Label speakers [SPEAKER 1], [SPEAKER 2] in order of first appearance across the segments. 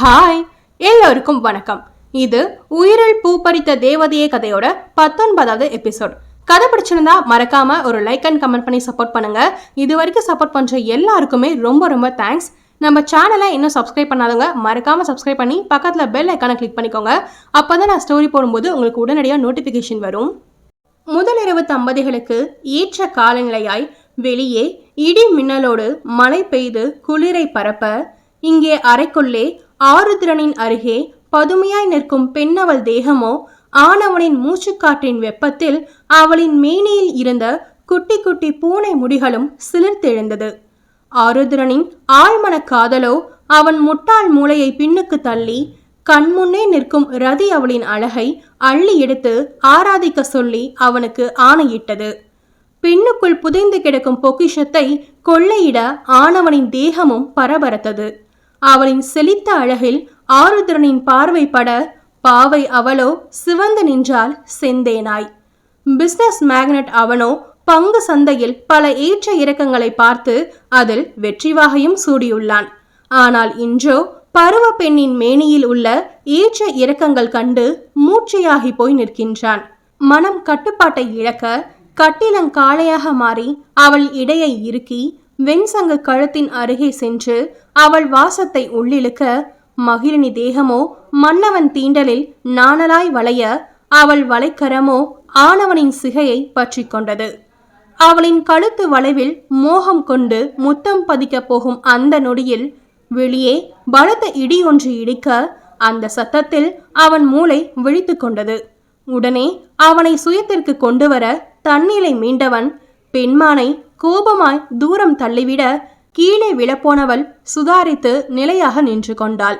[SPEAKER 1] Hi எல்லோருக்கும் வணக்கம். இது உயிரில் பூ பறித்த தேவதையே கதையோட பத்தொன்பதாவது எபிசோட். கதை பிடிச்சிருந்தா மறக்காம ஒரு லைக் அண்ட் கமெண்ட் பண்ணி சப்போர்ட் பண்ணுங்க. இது வரைக்கும் சப்போர்ட் பண்ற எல்லாருக்குமே ரொம்ப ரொம்ப தேங்க்ஸ் நம்ம சேனலை இன்னும் சப்ஸ்கிரைப் பண்ணாதவங்க மறக்காம சப்ஸ்கிரைப் பண்ணி பக்கத்துல பெல் ஐக்கானை கிளிக் பண்ணிக்கோங்க. அப்பதான் நான் ஸ்டோரி போடும்போது உங்களுக்கு உடனடியாக நோட்டிஃபிகேஷன் வரும். முதலிரவு தம்பதிகளுக்கு ஏற்ற காலநிலையாய் வெளியே இடி மின்னலோடு மழை பெய்து குளிரை பரப்ப இங்கே அறைக்குள்ளே ஆருத்ரனின் அருகே பதுமையாய் நிற்கும் பெண்ணவள் தேகமோ ஆனவனின் மூச்சுக்காற்றின் வெப்பத்தில் அவளின் மேனியில் இருந்த குட்டி குட்டி பூனை முடிகளும் சிலிர்த்தெழுந்தது. ஆருத்ரனின் ஆழ்மன காதலோ அவன் முட்டாள் மூளையை பின்னுக்கு தள்ளி கண்முன்னே நிற்கும் ரதி அவளின் அழகை அள்ளி எடுத்து ஆராதிக்க சொல்லி அவனுக்கு ஆணையிட்டது. பின்னுக்குள் புதைந்து கிடக்கும் பொக்கிஷத்தை கொள்ளையிட ஆனவனின் தேகமும் பரபரத்தது. அவளின் செழித்த அழகில் ஆருத்ரனின் பார்வை பட பாவை அவளோ சிவந்து நின்றால் செந்தேனாய். பிசினஸ் மேக்னட் அவனோ பங்கு சந்தையில் பல ஏற்ற இறக்கங்களை பார்த்து அதில் வெற்றிவாகையும் சூடியுள்ளான். ஆனால் இன்றோ பருவ பெண்ணின் மேனியில் உள்ள ஏற்ற இறக்கங்கள் கண்டு மூச்சையாகி போய் நிற்கின்றான். மனம் கட்டுப்பாட்டை இழக்க கட்டிலங்காளையாக மாறி அவள் இடையை இறுக்கி வெண்சங்கு கழுத்தின் அருகே சென்று அவள் வாசத்தை உள்ளிழுக்க மகிழினி தேகமோ மன்னவன் தீண்டலில் நாணலாய் வளைய அவள் வளைக்கரமோ ஆணவனின் சிகையை பற்றி கொண்டது. அவளின் கழுத்து வளைவில் மோகம் கொண்டு முத்தம் பதிக்கப் போகும் அந்த நொடியில் வெளியே பலத்த இடி ஒன்று இடிக்க அந்த சத்தத்தில் அவன் மூளை விழித்து கொண்டது. உடனே அவனை சுயத்திற்கு கொண்டு வர தண்ணீரை மீண்டவன் பெண்மானை கோபமாய் தூரம் தள்ளிவிட கீழே விழப்போனவள் சுதாரித்து நிலையாக நின்று கொண்டாள்.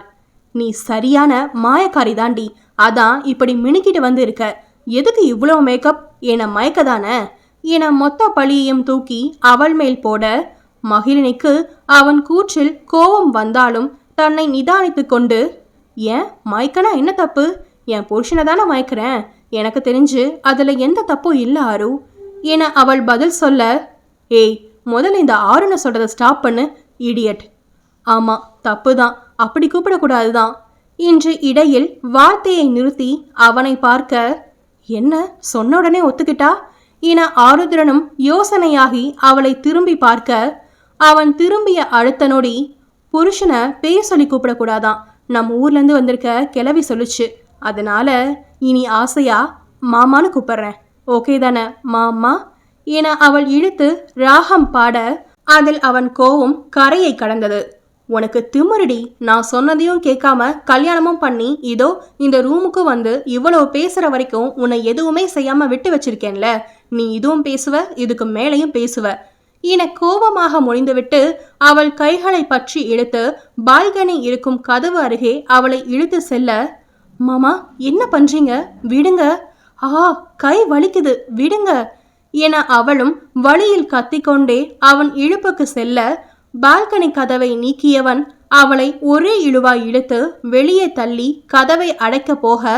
[SPEAKER 1] நீ சரியான மாயக்காரி தாண்டி அதான் இப்படி மினுக்கிட்டு வந்து இருக்க எதுக்கு இவ்வளோ மேக்கப் என மயக்கதானே? என மொத்த பழியையும் தூக்கி அவள் மேல் போட மகிழினிக்கு அவன் கூற்றில் கோபம் வந்தாலும் தன்னை நிதானித்து கொண்டு ஏன்? மயக்கனா என்ன தப்பு? என் புருஷனை தானே மயக்கிறேன். எனக்கு தெரிஞ்சு அதில் எந்த தப்பும் இல்லை அரு. என அவள் பதில் சொல்ல ஏய் முதல்ல இந்த ஆறுன சொல்கிறத ஸ்டாப் பண்ணு இடியட் ஆமாம் தப்பு தான் அப்படி கூப்பிடக்கூடாது தான் இன்று இடையில் வார்த்தையை நிறுத்தி அவனை பார்க்க என்ன சொன்ன உடனே ஒத்துக்கிட்டா? என ஆருத்ரனும் யோசனையாகி அவளை திரும்பி பார்க்க அவன் திரும்பிய அடுத்த நொடி புருஷனை பேர் சொல்லி கூப்பிடக்கூடாதான். நம்ம ஊர்லேருந்து வந்திருக்க கிளவி சொல்லுச்சு. அதனால இனி ஆசையா? மாமான்னு கூப்பிட்றேன். ஓகே தானே மாமா? என அவள் இழுத்து ராகம் பாட அதில் அவன் கோவம் கரையை கடந்தது. உனக்கு திமிருடி நான் சொன்னதையும் கேட்காம கல்யாணமும் பண்ணி இதோ இந்த ரூமுக்கு வந்து இவ்வளவு பேசுற வரைக்கும் உன்னை எதுவுமே செய்யாம விட்டு வச்சிருக்கேன்ல. நீ இதுவும் பேசுவ இதுக்கு மேலையும் பேசுவ. என கோபமாக முடிந்துவிட்டு அவள் கைகளை பற்றி இழுத்து பால்கனி இருக்கும் கதவு அருகே அவளை இழுத்து செல்ல மாமா என்ன பண்றீங்க? விடுங்க. ஆ கை வலிக்குது விடுங்க. என அவளும் வழியில் கத்திக்கொண்டே அவன் இழுப்புக்கு செல்ல பால்கனி கதவை நீக்கியவன் அவளை ஒரே இழுவாய் இழுத்து வெளியே தள்ளி கதவை அடைக்கப் போக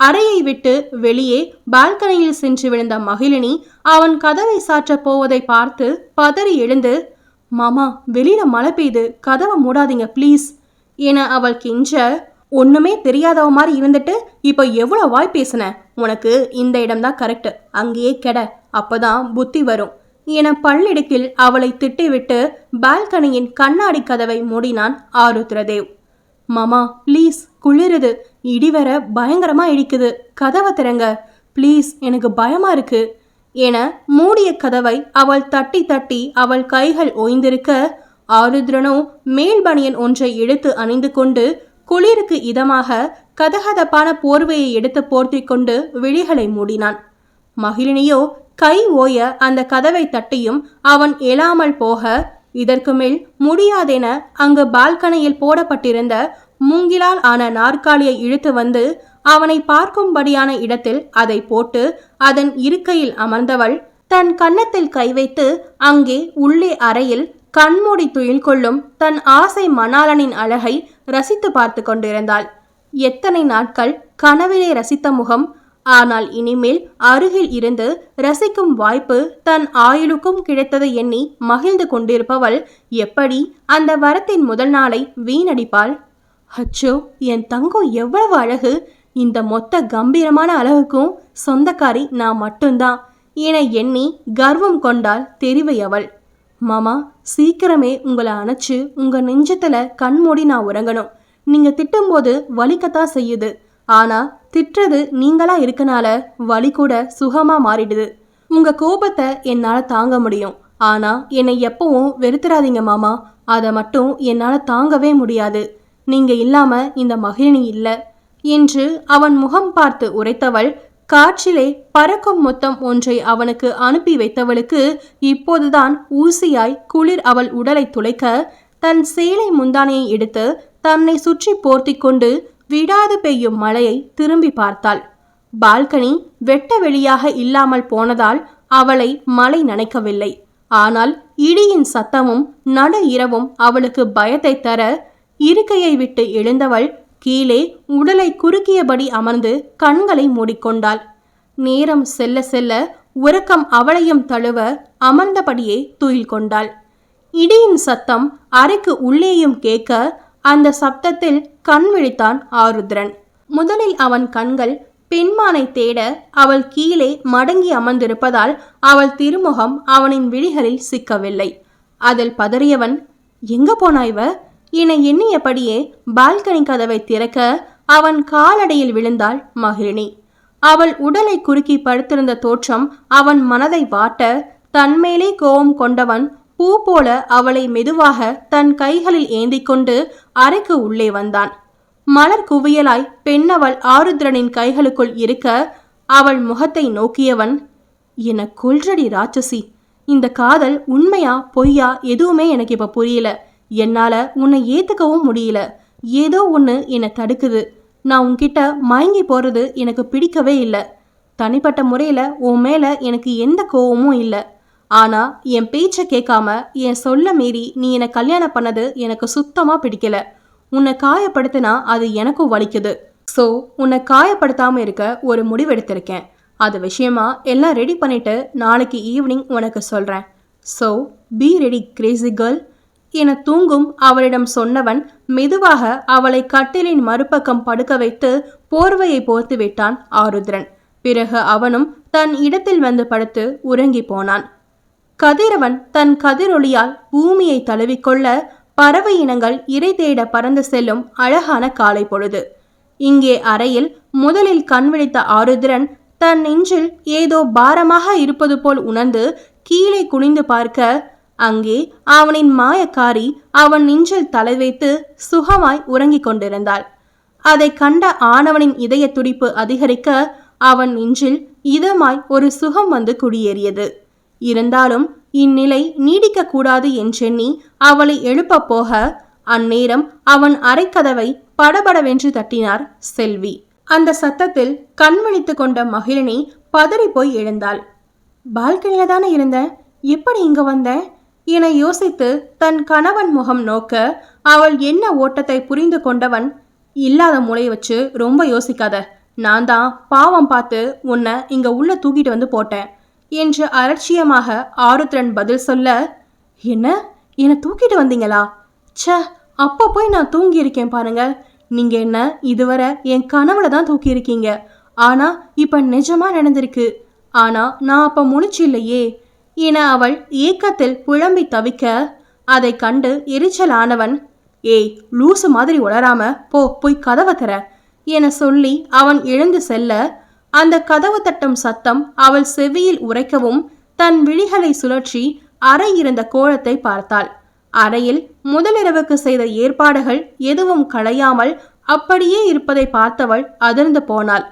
[SPEAKER 1] அறையை விட்டு வெளியே பால்கனியில் சென்று விழுந்த மகிழினி அவன் கதவை சாற்றப் போவதை பார்த்து பதறி எழுந்து மாமா வெளியில மழை பெய்யுது. கதவை மூடாதீங்க ப்ளீஸ் என அவள் கெஞ்ச ஒன்றுமே தெரியாதவ மாதிரி இருந்துட்டு இப்போ எவ்வளோ வாய் பேசின? உனக்கு இந்த இடம்தான் கரெக்ட் அங்கேயே கெட. அப்போதான் புத்தி வரும். என பள்ளிடுக்கில் அவளை திட்டிவிட்டு பால்கனியின் கண்ணாடி கதவை மூடினான் ஆருத்ரதேவ். மாமா ப்ளீஸ் குளிருது. இடி வர பயங்கரமா இடிக்குது. கதவை திறங்க. ப்ளீஸ் எனக்கு பயமா இருக்கு. என மூடிய கதவை அவள் தட்டி தட்டி அவள் கைகள் ஓய்ந்திருக்க ஆருத்ரனோ மேல்பனியன் ஒன்றை எடுத்து அணிந்து கொண்டு குளிருக்கு இதமாக கதகதப்பான போர்வையை எடுத்து போர்த்தி கொண்டு விழிகளை மூடினான். மகிழினியோ கை ஓய அந்த கதவை தட்டியும் அவன் எழாமல் போக இதற்கு மேல் முடியாதென அங்கு பால்கனியில் போடப்பட்டிருந்த மூங்கிலால் ஆன நாற்காலியை இழுத்து வந்து அவனை பார்க்கும்படியான இடத்தில் அதை போட்டு அதன் இருக்கையில் அமர்ந்தவள் தன் கன்னத்தில் கை வைத்து அங்கே உள்ளே அறையில் கண்மூடி துயில் கொள்ளும் தன் ஆசை மணாளனின் அழகை ரசித்து பார்த்து கொண்டிருந்தாள். எத்தனை நாட்கள் கனவிலே ரசித்த முகம் ஆனால் இனிமேல் அருகில் இருந்து ரசிக்கும் வாய்ப்பு தன் ஆயுளுக்கும் கிடைத்தது எண்ணி மகிழ்ந்து கொண்டிருப்பவள் எப்படி அந்த வரத்தின் முதல் நாளை வீணடிப்பாள்? அச்சோ என் தங்கம் எவ்வளவு அழகு! இந்த மொத்த கம்பீரமான அழகுக்கும் சொந்தக்காரி நான் மட்டும்தான். என எண்ணி கர்வம் கொண்டாள் தெரிவை அவள் மாமா சீக்கிரமே உங்களை அணைச்சு உங்க நெஞ்சத்துல கண்மூடி நான் உறங்கணும். நீங்க திட்டும்போது வலிக்கத்தான் செய்யுது. ஆனா திட்டுறது நீங்களா இருக்கனால வலி கூட சுகமா மாறிடுது. உங்க கோபத்தை என்னால தாங்க முடியும். ஆனா என்னை எப்பவும் வெறுத்துறாதீங்க மாமா. அதை மட்டும் என்னால தாங்கவே முடியாது. நீங்க இல்லாம இந்த மகிழினி இல்லை. என்று அவன் முகம் பார்த்து உரைத்தவள் காற்றிலே பறக்கும் மொத்தம் ஒன்றை அவனுக்கு அனுப்பி வைத்தவளுக்கு இப்போதுதான் ஊசியாய் குளிர் அவள் உடலை துளைக்க தன் சேலை முந்தானையை எடுத்து தன்னை சுற்றி போர்த்தி கொண்டு விடாது பெய்யும் மழையை திரும்பி பார்த்தாள். பால்கனி வெட்ட வெளியாக இல்லாமல் போனதால் அவளை மழை நனைக்கவில்லை. ஆனால் இடியின் சத்தமும் நடு இரவும் அவளுக்கு பயத்தை தர இருக்கையை விட்டு எழுந்தவள் கீழே உடலை குறுக்கியபடி அமர்ந்து கண்களை மூடிக்கொண்டாள். நேரம் செல்ல செல்ல உறக்கம் அவளையும் தழுவ அமர்ந்தபடியே துயில் கொண்டாள். இடியின் சத்தம் அறைக்கு உள்ளேயும் கேட்க அந்த சப்தத்தில் கண் விழித்தான் ஆருத்ரன். முதலில் அவன் கண்கள் பெண்மானை தேட அவள் கீழே மடங்கி அமர்ந்திருப்பதால் அவள் திருமுகம் அவனின் விழிகளில் சிக்கவில்லை. அதில் பதறியவன் எங்க போனாய்வ என எண்ணியபடியே பால்கனி கதவை திறக்க அவன் காலடையில் விழுந்தாள் மகிழினி. அவள் உடலை குறுக்கி படுத்திருந்த தோற்றம் அவன் மனதை வாட்ட தன்மேலே கோபம் கொண்டவன் பூ போல அவளை மெதுவாக தன் கைகளில் ஏந்தி கொண்டு அறைக்கு உள்ளே வந்தான். மலர் குவியலாய் பெண்ணவள் ஆருத்ரனின் கைகளுக்குள் இருக்க அவள் முகத்தை நோக்கியவன் என கொல்றடி ராட்சசி? இந்த காதல் உண்மையா பொய்யா எதுவுமே எனக்கு இப்ப புரியல. என்னால் உன்னை ஏற்றுக்கவும் முடியல. ஏதோ ஒன்று என்னை தடுக்குது. நான் உன்கிட்ட மயங்கி போகிறது எனக்கு பிடிக்கவே இல்லை. தனிப்பட்ட முறையில் உன் மேலே எனக்கு எந்த கோவமும் இல்லை. ஆனால் என் பேச்சை கேட்காம என் சொல்ல மீறி நீ என்னை கல்யாணம் பண்ணது எனக்கு சுத்தமாக பிடிக்கல. உன்னை காயப்படுத்தினா அது எனக்கும் வலிக்குது. ஸோ உன்னை காயப்படுத்தாமல் இருக்க ஒரு முடிவெடுத்திருக்கேன். அது விஷயமா எல்லாம் ரெடி பண்ணிவிட்டு நாளைக்கு ஈவினிங் உனக்கு சொல்கிறேன் so be ready Crazy girl என தூங்கும் அவளிடம் சொன்னவன் மெதுவாக அவளை கட்டிலின் மறுபக்கம் படுக்க வைத்து போர்வையை போர்த்து விட்டான் ஆருத்ரன். பிறகு அவனும் தன் இடத்தில் வந்து படுத்து உறங்கி போனான். கதிரவன் தன் கதிரொளியால் பூமியை தழுவிக்கொள்ள பறவை இனங்கள் இறை தேட பறந்து செல்லும் அழகான காலை பொழுது. இங்கே அறையில் முதலில் கண்விழித்த ஆருத்ரன் தன் நெஞ்சில் ஏதோ பாரமாக இருப்பது போல் உணர்ந்து கீழே குனிந்து பார்க்க அங்கே அவனின் மாயக்காரி அவன் நெஞ்சில் தலை வைத்து சுகமாய் உறங்கிக் கொண்டிருந்தாள். அதை கண்ட ஆணவனின் இதய துடிப்பு அதிகரிக்க அவன் நெஞ்சில் இதமாய் ஒரு சுகம் வந்து குடியேறியது. இருந்தாலும் இந்நிலை நீடிக்க கூடாது என்றெண்ணி அவளை எழுப்பப் போக அந்நேரம் அவன் அரைக்கதவை படபடவென்று தட்டினார் செல்வி. அந்த சத்தத்தில் கண் கொண்ட மகிழினி பதறி போய் எழுந்தாள். பால்கனில தானே இருந்தேன் எப்படி இங்க வந்தேன் என யோசித்து தன் கணவன் முகம் நோக்க அவள் என்ன ஓட்டத்தை புரிந்து கொண்டவன் இல்லாத மூளையை வச்சு ரொம்ப யோசிக்காத. நான் தான் பாவம் பார்த்து உன்னை இங்க உள்ள தூக்கிட்டு வந்து போட்டேன் என்று அலட்சியமாக ஆருத்ரன் பதில் சொல்ல என்ன? என்னை தூக்கிட்டு வந்தீங்களா? ச்ச அப்போ போய் நான் தூங்கியிருக்கேன் பாருங்க. நீங்க என்ன இதுவரை என் கனவுல தான் தூக்கியிருக்கீங்க. ஆனால் ஆனா இப்ப நிஜமா நடந்திருக்கு. ஆனா நான் அப்ப முழிச்சு இல்லையே என அவள் ஏக்கத்தில் புழம்பி தவிக்க அதை கண்டு எரிச்சலானவன் ஏய் லூசு மாதிரி உளராம போ போய் கதவை தர என சொல்லி அவன் எழுந்து செல்ல அந்த கதவு தட்டும் சத்தம் அவள் செவியில் உரைக்கவும் தன் விழிகளை சுழற்றி அறை இருந்த கோலத்தை பார்த்தாள். அறையில் முதலிரவுக்கு செய்த ஏற்பாடுகள் எதுவும் களையாமல் அப்படியே இருப்பதை பார்த்தவள் அதிர்ந்து போனாள்.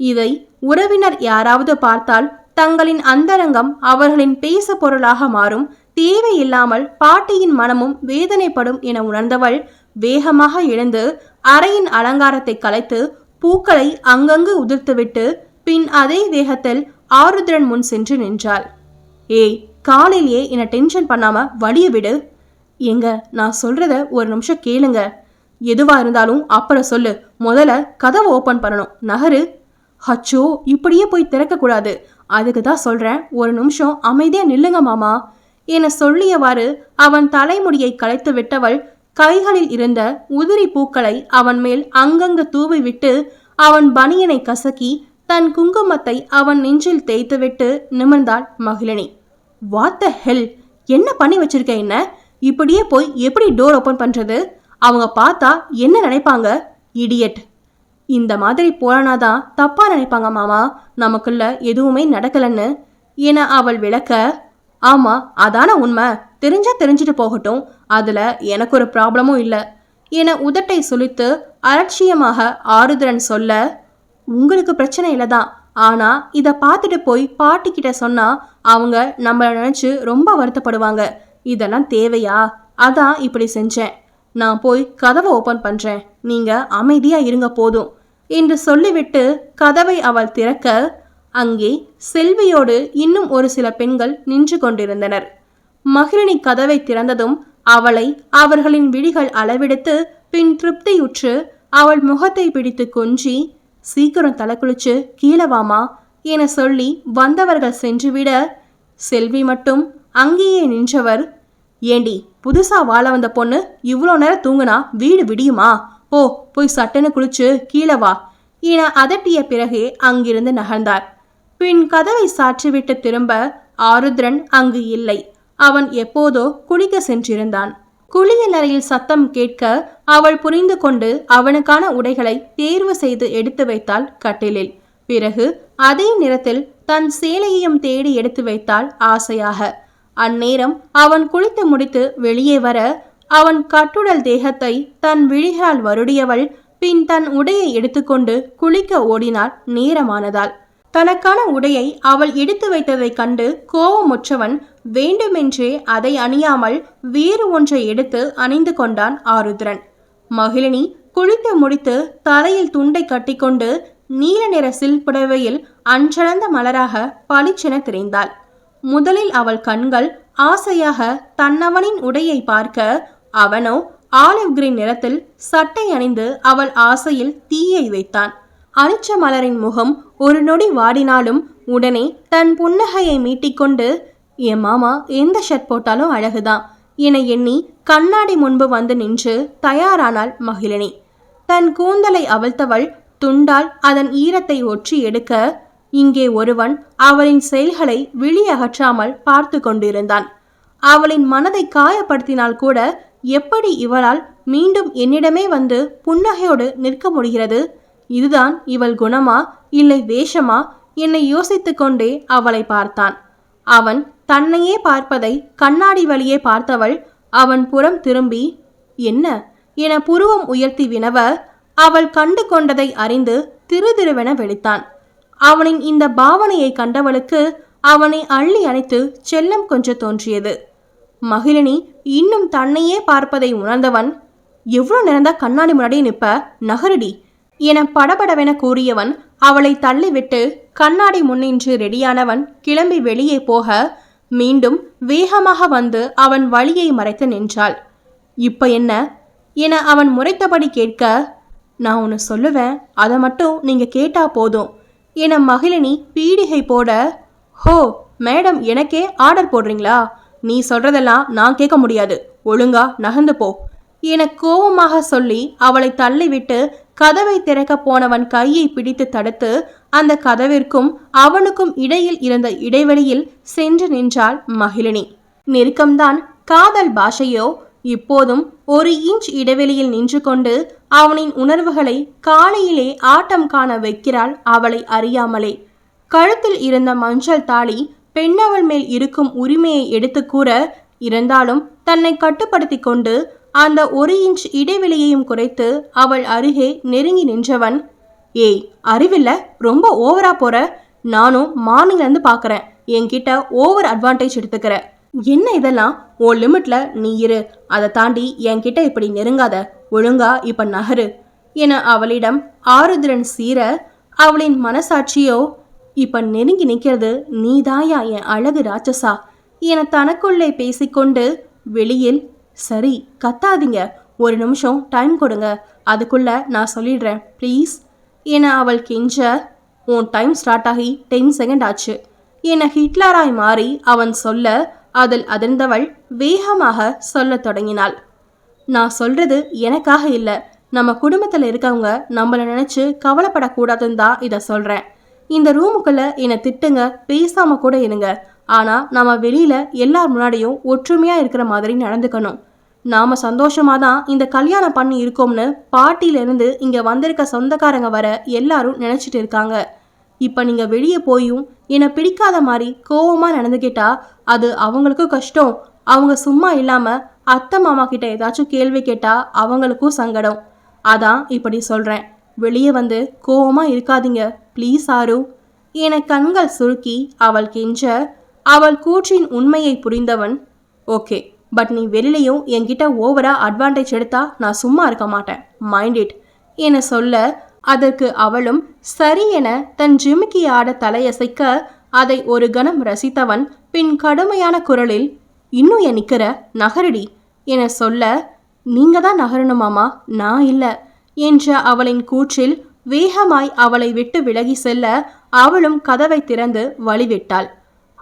[SPEAKER 1] இதை உறவினர் யாராவது பார்த்தால் தங்களின் அந்தரங்கம் அவர்களின் பேச பொருளாக மாறும். தேவையில்லாமல் பாட்டியின் மனமும் வேதனைப்படும் என உணர்ந்தவள் வேகமாக எழுந்து அறையின் அலங்காரத்தை கலைத்து பூக்களை அங்கங்கு உதிர்த்துவிட்டு பின் அதே வேகத்தில் ஆருத்ரன் முன் சென்று நின்றாள். ஏய் காலையிலேயே என்னை டென்ஷன் பண்ணாம வழிய விடு. எங்க நான் சொல்றத ஒரு நிமிஷம் கேளுங்க. எதுவா இருந்தாலும் அப்புறம் சொல்லு. முதல்ல கதவை ஓப்பன் பண்ணணும். நகரு. ஹச்சோ இப்படியே போய் திறக்கக்கூடாது அதுக்கு தான் சொல்கிறேன் ஒரு நிமிஷம் அமைதியாக நில்லுங்க மாமா. என சொல்லியவாறு அவன் தலைமுடியை களைத்து விட்டவள் கைகளில் இருந்த உதிரி பூக்களை அவன் மேல் அங்கங்கு தூவிவிட்டு அவன் பனியனை கசக்கி தன் குங்குமத்தை அவன் நெஞ்சில் தேய்த்துவிட்டு நிமிர்ந்தாள் மகிழினி. வாட் த ஹெல் என்ன பண்ணி வச்சிருக்க என்ன? இப்படியே போய் எப்படி டோர் ஓப்பன் பண்றது? அவங்க பார்த்தா என்ன நினைப்பாங்க? இடியட் இந்த மாதிரி போறானாதான் தப்பா நினைப்பாங்க மாமா. நமக்குள்ள எதுவுமே நடக்கலன்னு. என அவள் விளக்க ஆமா அதான உண்மை. தெரிஞ்சா தெரிஞ்சுட்டு போகட்டும். அதுல எனக்கு ஒரு ப்ராப்ளமும் இல்லை. என உதட்டை சுழித்து அலட்சியமாக ஆறுதலன் சொல்ல உங்களுக்கு பிரச்சனை இல்லை தான் ஆனா இதை பார்த்துட்டு போய் பாட்டி கிட்ட சொன்னா அவங்க நம்மளை நினைச்சு ரொம்ப வருத்தப்படுவாங்க. இதெல்லாம் தேவையா? அதான் இப்படி செஞ்சேன். நான் போய் கதவை ஓபன் பண்றேன். நீங்க அமைதியா இருங்க போதும். என்று சொல்லிவிட்டு கதவை அவள் திறக்க அங்கே செல்வியோடு இன்னும் ஒரு சில பெண்கள் நின்று கொண்டிருந்தனர். மகிழினி கதவை திறந்ததும் அவளை அவர்களின் விழிகள் அளவெடுத்து பின் திருப்தியுற்று அவள் முகத்தை பிடித்து கொஞ்சி சீக்கிரம் தலை குளிச்சு கீழே என சொல்லி வந்தவர்கள் சென்றுவிட செல்வி மட்டும் அங்கேயே நின்றவர். ஏண்டி புதுசா வாழ வந்த பொண்ணு இவ்வளோ நேரம் தூங்குனா வீடு விடியுமா? ஓ போய் சட்டென்னு குளிச்சு கீழே வா. என அதட்டிய பிறகே அங்கிருந்து நகர்ந்தார். பின் கதவை சாற்றிவிட்டு திரும்ப ஆருத்ரன் அங்கு இல்லை. அவன் எப்போதோ குளிக்க சென்றிருந்தான். குளியல் அறையில் சத்தம் கேட்க அவள் புரிந்து கொண்டு அவனுக்கான உடைகளை தேர்வு செய்து எடுத்து வைத்தாள் கட்டிலில். பிறகு அதே நேரத்தில் தன் சேலையையும் தேடி எடுத்து வைத்தாள் ஆசையாக. அந்நேரம் அவன் குளித்து முடித்து வெளியே வர அவன் கட்டுடல் தேகத்தை தன் விழிகளால் வருடியவள் பின் தன் உடையை எடுத்துக்கொண்டு குளிக்க ஓடினாள் நேரமானதால். தனக்கான உடையை அவள் எடுத்து வைத்ததைக் கண்டு கோபமுற்றவன் வேண்டுமென்றே அதை அணியாமல் வேறு ஒன்றை எடுத்து அணிந்து கொண்டான் ஆருத்ரன். மகிழினி குளித்து முடித்து தலையில் துண்டை கட்டிக்கொண்டு நீல நிற சில் புடவையில் அன்றளந்த மலராக பளிச்சென தெரிந்தாள். முதலில் அவள் கண்கள் ஆசையாக தன்னவனின் உடையை பார்க்க அவனோ ஆலிவ் கிரீன் நிறத்தில் சட்டை அணிந்து அவள் ஆசையில் தீயை வைத்தான். அனிச்ச மலரின் முகம் ஒரு நொடி வாடினாலும் உடனே தன் புன்னகையை மீட்டிக்கொண்டு என் மாமா எந்த ஷர்ட் போட்டாலும் அழகுதான் என எண்ணி கண்ணாடி முன்பு வந்து நின்று தயாரானாள் மகிழினி. தன் கூந்தலை அவிழ்த்தவள் துண்டால் அதன் ஈரத்தை ஒற்றி எடுக்க இங்கே ஒருவன் அவளின் செயல்களை விழி அகற்றாமல் பார்த்து கொண்டிருந்தான். அவளின் மனதை காயப்படுத்தினால் கூட எப்படி இவளால் மீண்டும் என்னிடமே வந்து புன்னகையோடு நிற்க முடிகிறது? இதுதான் இவள் குணமா இல்லை வேஷமா? என்னை யோசித்து கொண்டே அவளை பார்த்தான். அவன் தன்னையே பார்ப்பதை கண்ணாடி வழியே பார்த்தவள் அவன் புறம் திரும்பி என்ன? என புருவம் உயர்த்தி வினவ அவள் கண்டு கொண்டதை அறிந்து திரு திருவென வெடித்தான் அவனின் இந்த பாவனையை கண்டவளுக்கு அவனை அள்ளி அணைத்து செல்லம் கொஞ்சம் தோன்றியது. மகிழினி இன்னும் தன்னையே பார்ப்பதை உணர்ந்தவன் எவ்வளோ நிறந்தா கண்ணாடி முன்னாடியே நிற்ப நகருடி என படபடவென கூறியவன் அவளை தள்ளிவிட்டு கண்ணாடி முன்னின்று ரெடியானவன் கிளம்பி வெளியே போக மீண்டும் வேகமாக வந்து அவன் வழியை மறைத்து நின்றாள். இப்ப என்ன? என அவன் முறைத்தபடி கேட்க நான் ஒன்று சொல்லுவேன் அதை மட்டும் நீங்க கேட்டா போதும் என மகிழினி பீடிகை போட ஹோ மேடம் எனக்கே ஆர்டர் போடுறீங்களா? நீ சொல்றதெல்லாம் நான் கேட்க முடியாது. ஒழுங்கா நகர்ந்து போ. என கோபமாக சொல்லி அவளை தள்ளிவிட்டு கதவை திறக்க போனவன் கையை பிடித்து தடுத்து அந்த கதவிற்கும் அவனுக்கும் இடையில் இருந்த இடைவெளியில் சென்று நின்றாள் மகிழினி. நெருக்கம்தான் காதல் பாஷையோ? இப்போதும் ஒரு இன்ச் இடைவெளியில் நின்று கொண்டு அவனின் உணர்வுகளை காலையிலே ஆட்டம் காண வைக்கிறாள் அவளை அறியாமலே. கழுத்தில் இருந்த மஞ்சள் தாலி பெண்ணவள் மேல் இருக்கும் உரிமையை எடுத்து கூற இருந்தாலும் தன்னை கட்டுப்படுத்தி கொண்டு அந்த ஒரு இன்ச் இடைவெளியையும் குறைத்து அவள் அருகே நெருங்கி நின்றவன் ஏய் அறிவில்ல? ரொம்ப ஓவரா போற? நானும் மார்னிங்ல இருந்து பாக்குறேன். என்கிட்ட ஓவர் அட்வான்டேஜ் எடுத்துக்கிற. என்ன இதெல்லாம்? ஓ லிமிட்ல நீ இரு. அதை தாண்டி என்கிட்ட இப்படி நெருங்காத. ஒழுங்கா இப்ப நகரு. என அவளிடம் ஆருத்ரன் சீர அவளின் மனசாட்சியோ இப்ப நெருங்கி நிற்கிறது நீதாயா என் அழகு ராட்சசா என தனக்குள்ளே பேசிக்கொண்டு வெளியில் சரி கத்தாதீங்க. ஒரு நிமிஷம் டைம் கொடுங்க. அதுக்குள்ள நான் சொல்லிடுறேன். ப்ளீஸ் என அவள் கெஞ்ச உன் டைம் ஸ்டார்ட் ஆகி டென் செகண்ட் ஆச்சு. என ஹிட்லராய் மாறி அவன் சொல்ல அதில் அதிர்ந்தவள் வேகமாக சொல்லத் தொடங்கினாள். நான் சொல்றது எனக்காக இல்லை. நம்ம குடும்பத்தில் இருக்கவங்க நம்மள நினச்சி கவலைப்படக்கூடாதுன்னு தான் இதை சொல்கிறேன் இந்த ரூமுக்குள்ள என்னை திட்டுங்க பேசாம கூட இருங்க. ஆனா நம்ம வெளியில எல்லார் முன்னாடியும் ஒற்றுமையா இருக்கிற மாதிரி நடந்துக்கணும். நாம சந்தோஷமா தான் இந்த கல்யாணம் பண்ணி இருக்கோம்னு பாட்டியிலிருந்து இங்க வந்திருக்க சொந்தக்காரங்க வர எல்லாரும் நினைச்சிட்டு இருக்காங்க. இப்ப நீங்க வெளியே போயும் என்னை பிடிக்காத மாதிரி கோவமா நடந்துக்கிட்டா அது அவங்களுக்கும் கஷ்டம். அவங்க சும்மா இல்லாம அத்தை மாமா கிட்ட ஏதாச்சும் கேள்வி கேட்டா அவங்களுக்கும் சங்கடம். அதான் இப்படி சொல்றேன். வெளியே வந்து கோவமா இருக்காதீங்க. ப்ளீஸ் ஆரு. என கண்கள் சுருக்கி அவள் கெஞ்ச அவள் கூற்றின் உண்மையை புரிந்தவன் ஓகே பட் நீ வெளிலையும் என்கிட்ட ஓவரா அட்வான்டேஜ் எடுத்தா நான் சும்மா இருக்க மாட்டேன். Mind it. என சொல்ல அதற்கு அவளும் சரி என தன் ஜிமிக்கி ஆட தலையசைக்க அதை ஒரு கணம் ரசித்தவன் பின் கடுமையான குரலில் இன்னும் என் நிற்கிற நகரடி என சொல்ல நீங்க தான் நகரணுமாமா நான் இல்லை என்ற அவளின் கூற்றில் வேகமாய் அவளை விட்டு விலகி செல்ல அவளும் கதவை திறந்து வழிவிட்டாள்.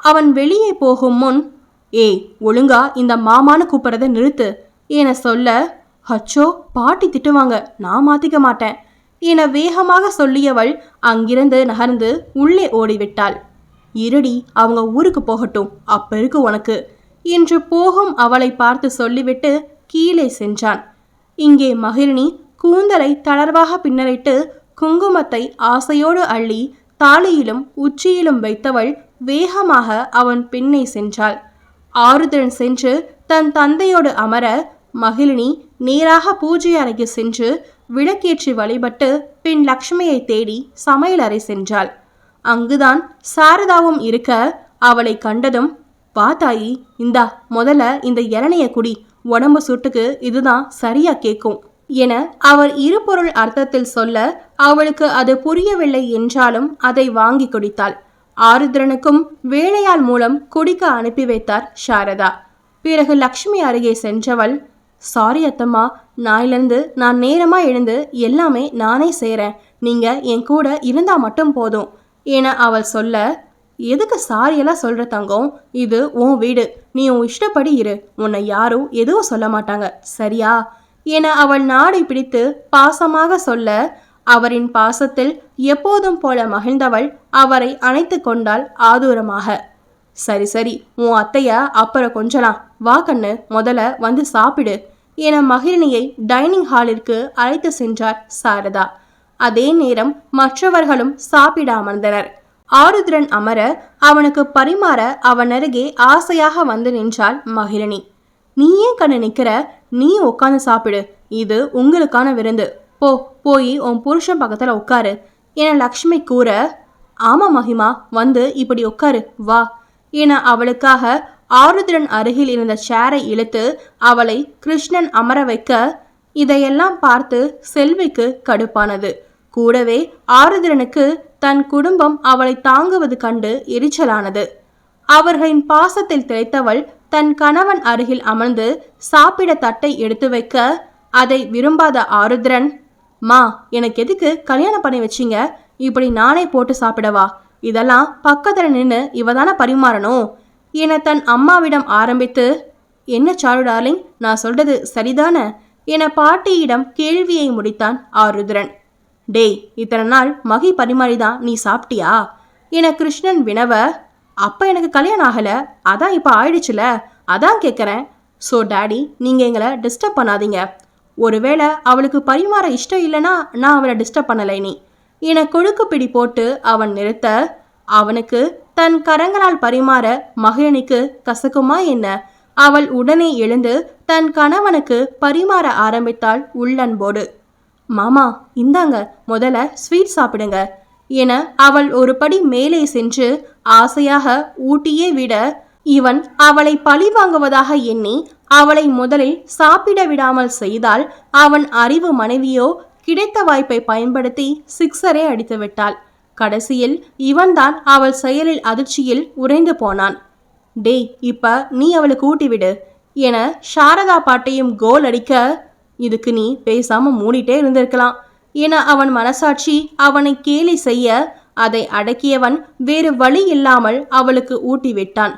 [SPEAKER 1] அவன் வெளியே போகும் முன் ஏய் ஒழுங்கா இந்த மாமான்னு கூப்பிடுறத நிறுத்து என சொல்ல அச்சோ பாட்டி திட்டுவாங்க. நான் மாத்திக்க மாட்டேன் என வேகமாக சொல்லியவள் அங்கிருந்து நகர்ந்து உள்ளே ஓடிவிட்டாள். இருடி அவங்க ஊருக்கு போகட்டும். அப்ப இருக்கு உனக்கு என்று போகும் அவளை பார்த்து சொல்லிவிட்டு கீழே சென்றான். இங்கே மகிழினி கூந்தலை தளர்வாக பின்னரிட்டு குங்குமத்தை ஆசையோடு அள்ளி தாலியிலும் உச்சியிலும் வைத்தவள் வேகமாக அவன் பின்னே சென்றாள். ஆறுதல் சென்று தன் தந்தையோடு அமர மகிழினி நேராக பூஜை அறைக்கு சென்று விளக்கேற்றி வழிபட்டு பின் லக்ஷ்மியை தேடி சமையலறை சென்றாள். அங்குதான் சாரதாவும் இருக்க அவளை கண்டதும் வா தாயி இந்தா முதல்ல இந்த இளநிய குடி. உடம்பு சுட்டுக்கு இதுதான் சரியா கேட்கும் என அவர் இருபொருள் அர்த்தத்தில் சொல்ல அவளுக்கு அது புரியவில்லை என்றாலும் அதை வாங்கி குடித்தாள். ஆருத்ரனுக்கும் வேலையாள் மூலம் குடிக்க அனுப்பி வைத்தார் சாரதா. பிறகு லக்ஷ்மி அருகே சென்றவள் சாரி அத்தம்மா நாயிலிருந்து நான் நேரமாக எழுந்து எல்லாமே நானே செய்கிறேன் நீங்கள் என் கூட இருந்தால் மட்டும் போதும் என அவள் சொல்ல எதுக்கு சாரியெல்லாம் சொல்கிற தங்கம்? இது உன் வீடு. நீ உன் இஷ்டப்படி இரு. உன்னை யாரும் எதுவும் சொல்ல மாட்டாங்க. சரியா? என அவள் நாடை பிடித்து பாசமாக சொல்ல அவரின் பாசத்தில் எப்போதும் போல மகிழ்ந்தவள் அவரை அணைத்து கொண்டாள் ஆதூரமாக. சரி சரி உன் அத்தைய அப்புறம் கொஞ்சலாம் வா கண்ணு முதல்ல வந்து சாப்பிடு என மகிழினியை டைனிங் ஹாலிற்கு அழைத்து சென்றார் சாரதா. அதே நேரம் மற்றவர்களும் சாப்பிட அமர்ந்தனர். ஆருத்ரன் அமர அவனுக்கு பரிமாற அவன் அருகே ஆசையாக வந்து நின்றாள் மகிழினி. நீ ஏன் கண்ணு நிற்கிற நீ உட்காந்து சாப்பிடு. இது உங்களுக்கான விருந்து. போ போய் உன் புருஷன் பக்கத்துல உட்காரு. என லக்ஷ்மி கூற ஆமா மகிமா வந்து இப்படி உட்காரு. வா. என அவளுக்காக ஆருத்ரன் அருகில் இருந்த சேரை இழுத்து அவளை கிருஷ்ணன் அமர வைக்க இதையெல்லாம் பார்த்து செல்விக்கு கடுப்பானது. கூடவே ஆருத்ரனுக்கு தன் குடும்பம் அவளை தாங்குவது கண்டு எரிச்சலானது. அவர்களின் பாசத்தில் திளைத்தவள் தன் கணவன் அருகில் அமர்ந்து சாப்பிட தட்டை எடுத்து வைக்க அதை விரும்பாத ஆருத்ரன் மா எனக்கு எதுக்கு கல்யாணம் பண்ணி வச்சீங்க? இப்படி நானே போட்டு சாப்பிடவா? இதெல்லாம் பக்கத்தில் நின்று இவ தானே பரிமாறணும்? என தன் அம்மாவிடம் ஆரம்பித்து என்ன சாரு டார்லிங் நான் சொல்றது சரிதானே? என பாட்டியிடம் கேள்வியை முடித்தான் ஆருத்ரன். டேய் இத்தனை நாள் மகி பரிமாறிதான் நீ சாப்பிட்டியா? என கிருஷ்ணன் வினவ அப்போ எனக்கு கல்யாணம் ஆகலை. அதான் இப்போ ஆயிடுச்சுல. அதான் கேட்குறேன் ஸோ டாடி நீங்கள் எங்களை டிஸ்டர்ப் பண்ணாதீங்க. ஒருவேளை அவளுக்கு பரிமாற இஷ்டம் இல்லைன்னா நான் அவளை டிஸ்டர்ப் பண்ணலை நீ. என கொழுக்கு பிடி போட்டு அவன் நிறுத்த அவனுக்கு தன் கரங்களால் பரிமாற மகிழனிக்கு கசக்குமா என்ன? அவள் உடனே எழுந்து தன் கணவனுக்கு பரிமாற ஆரம்பித்தாள் உள்ளன்போடு. மாமா இந்தாங்க முதல்ல ஸ்வீட் சாப்பிடுங்க. என அவள் ஒரு படி மேலே சென்று ஆசையாக ஊட்டியே விட இவன் அவளை பழி வாங்குவதாக எண்ணி அவளை முதலில் சாப்பிட விடாமல் செய்தால் அவன் அறிவு மனைவியோ கிடைத்த வாய்ப்பை பயன்படுத்தி சிக்ஸரே அடித்து விட்டாள். கடைசியில் இவன்தான் அவள் செயலில் அதிர்ச்சியில் உறைந்து போனான். டேய் இப்ப நீ அவளுக்கு ஊட்டிவிடு என சாரதா பாட்டையும் கோல் அடிக்க இதுக்கு நீ பேசாம மூடிட்டே இருந்திருக்கலாம். என அவன் மனசாட்சி அவனை கேலி செய்ய அதை அடக்கியவன் வேறு வழி இல்லாமல் அவளுக்கு ஊட்டி விட்டான்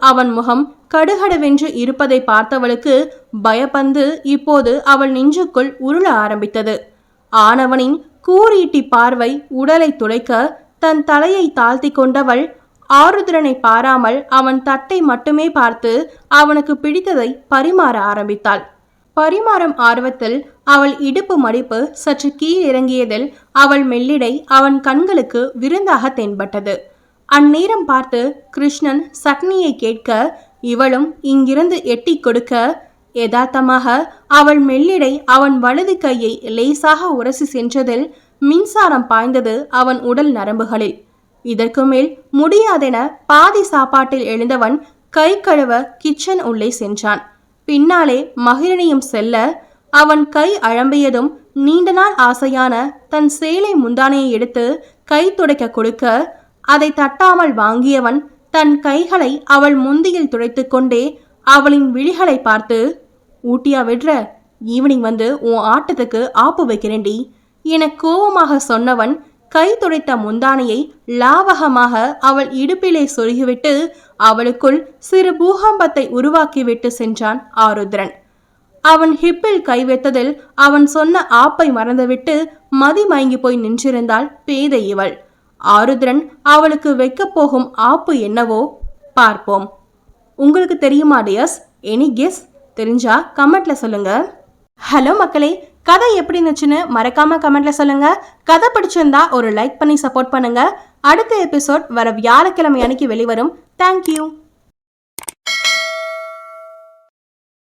[SPEAKER 1] அவன் முகம் கடுகடுவென்று இருப்பதை பார்த்தவளுக்கு பயப்பந்து இப்போது அவள் நெஞ்சுக்குள் உருள ஆரம்பித்தது. ஆனவனின் கூறீட்டி பார்வை உடலை துளைக்க தன் தலையை தாழ்த்தி கொண்டவள் ஆருத்ரனை பாராமல் அவன் தட்டை மட்டுமே பார்த்து அவனுக்கு பிடித்ததை பரிமாற ஆரம்பித்தாள். பரிமாறும் ஆர்வத்தில் அவள் இடுப்பு மடிப்பு சற்று கீழிறங்கியதில் அவள் மெல்லிடை அவன் கண்களுக்கு விருந்தாக தென்பட்டது. அந்நேரம் பார்த்து கிருஷ்ணன் சட்னியை கேட்க இவளும் இங்கிருந்து எட்டி கொடுக்க. யதார்த்தமாக அவள் மெல்லிடை அவன் வலது கையை லேசாக உரசி சென்றதில் மின்சாரம் பாய்ந்தது அவன் உடல் நரம்புகளில். இதற்கு மேல் முடியாதென பாதி சாப்பாட்டில் எழுந்தவன் கை கழுவ கிச்சன் உள்ளே சென்றான். பின்னாலே மகிழினியும் செல்ல அவன் கை அழம்பியதும் நீண்ட நாள் ஆசையான தன் சேலை முந்தானையை எடுத்து கை துடைக்க கொடுக்க அதை தட்டாமல் வாங்கியவன் தன் கைகளை அவள் முந்தியில் துடைத்து கொண்டே அவளின் விழிகளை பார்த்து ஊட்டியா விடுற ஈவினிங் வந்து உன் ஆட்டத்துக்கு ஆப்பு வைக்கிறேன்டி என கோபமாக சொன்னவன் கை துடைத்த முந்தானையை லாவகமாக அவள் இடுப்பிலே சொருகிவிட்டு அவளுக்குள் சிறு பூகம்பத்தை உருவாக்கிவிட்டு சென்றான் ஆருத்ரன். அவன் ஹிப்பில் கை வைத்ததில் அவன் சொன்ன ஆப்பை மறந்துவிட்டு மதி மயங்கி போய் நின்றிருந்தாள் பேதை இவள். ஆருத்ரன் அவளுக்கு வைக்கப் போகும் ஆப்பு என்னவோ பார்ப்போம். உங்களுக்கு தெரியுமா டியர்ஸ் எனி கெஸ் தெரிஞ்சா கமெண்ட்ல சொல்லுங்க. ஹலோ மக்களே கதை எப்படி இருந்துச்சுன்னு மறக்காம கமெண்ட்ல சொல்லுங்க. கதை பிடிச்சிருந்தா ஒரு லைக் பண்ணி சப்போர்ட் பண்ணுங்க. அடுத்த எபிசோட் வர வியாழக்கிழமை அன்னைக்கு வெளிவரும். தேங்க்யூ